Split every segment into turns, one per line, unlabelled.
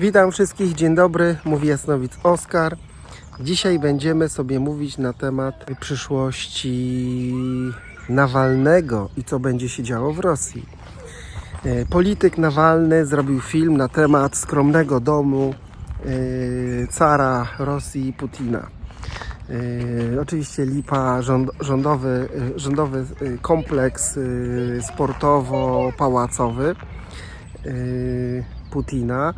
Witam wszystkich, dzień dobry, mówi Jasnowic Oskar. Dzisiaj będziemy sobie mówić na temat przyszłości Nawalnego i co będzie się działo w Rosji. E, Polityk Nawalny zrobił film na temat skromnego domu e, cara Rosji Putina. E, Oczywiście lipa rząd, rządowy, rządowy kompleks sportowo-pałacowy Putina.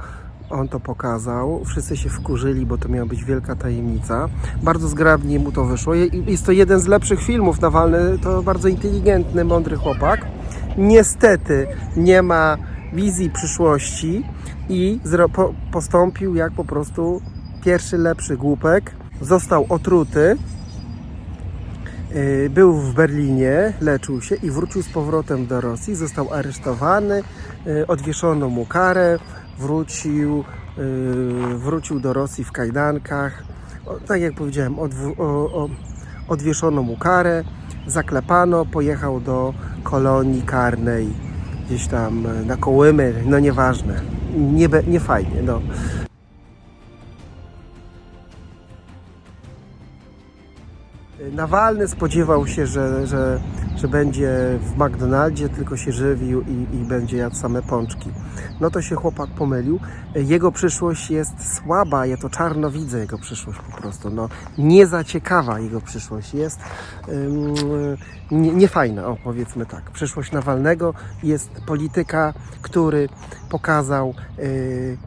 On to pokazał. Wszyscy się wkurzyli, bo to miała być wielka tajemnica. Bardzo zgrabnie mu to wyszło. Je- Jest to jeden z lepszych filmów. Nawalny to bardzo inteligentny, mądry chłopak. Niestety nie ma wizji przyszłości i postąpił jak po prostu pierwszy lepszy głupek. Został otruty. Yy, Był w Berlinie, leczył się i wrócił z powrotem do Rosji. Został aresztowany, yy, odwieszono mu karę, wrócił, yy, wrócił do Rosji w kajdankach. Tak jak powiedziałem, odwieszono mu karę, zaklepano, pojechał do kolonii karnej, gdzieś tam na Kołymy, no nieważne, nie, nie fajnie, no. Nawalny spodziewał się, że, że, że będzie w McDonaldzie, tylko się żywił i, i będzie jadł same pączki. No to się chłopak pomylił. Jego przyszłość jest słaba, ja to czarno widzę jego przyszłość po prostu. No, nie za ciekawa jego przyszłość jest. Ym, nie, niefajna, o powiedzmy tak. Przyszłość Nawalnego jest polityka, który pokazał y,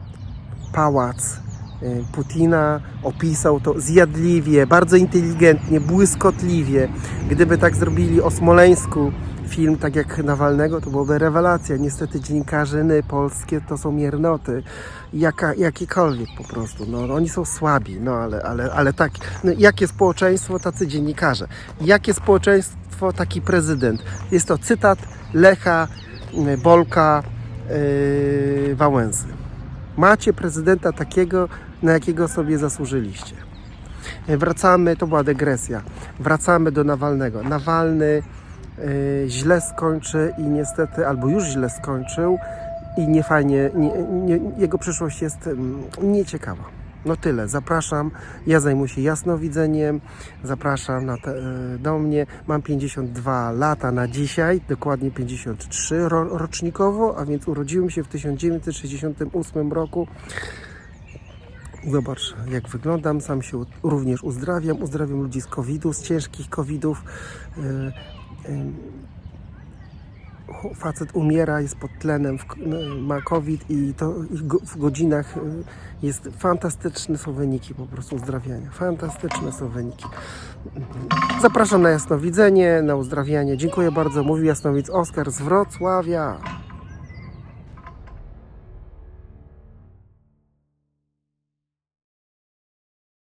pałac Putina, opisał to zjadliwie, bardzo inteligentnie, błyskotliwie. Gdyby tak zrobili o Smoleńsku film, tak jak Nawalnego, to byłoby rewelacja. Niestety dziennikarzyny polskie to są miernoty, jaka, jakiekolwiek po prostu. No, oni są słabi, no ale, ale, ale tak. No, jakie społeczeństwo, tacy dziennikarze. Jakie społeczeństwo, taki prezydent. Jest to cytat Lecha y, Bolka yy, Wałęsy. Macie prezydenta takiego, na jakiego sobie zasłużyliście. E, Wracamy, to była dygresja. Wracamy do Nawalnego. Nawalny e, źle skończy i niestety, albo już źle skończył i niefajnie, nie, nie, jego przyszłość jest mm, nieciekawa. No tyle. Zapraszam. Ja zajmuję się jasnowidzeniem. Zapraszam na te, e, do mnie. Mam 52 lata na dzisiaj, dokładnie 53 ro, rocznikowo, a więc urodziłem się w 1968 roku. Zobacz, jak wyglądam. Sam się również uzdrawiam. Uzdrawiam ludzi z COVID-u, z ciężkich COVID-ów. Yy, ch- Facet umiera, jest pod tlenem, ma COVID i to w godzinach y, jest fantastyczne są wyniki po prostu uzdrawiania. Fantastyczne są wyniki. Zapraszam na jasnowidzenie, na uzdrawianie. Dziękuję bardzo. Mówił jasnowic Oskar z Wrocławia.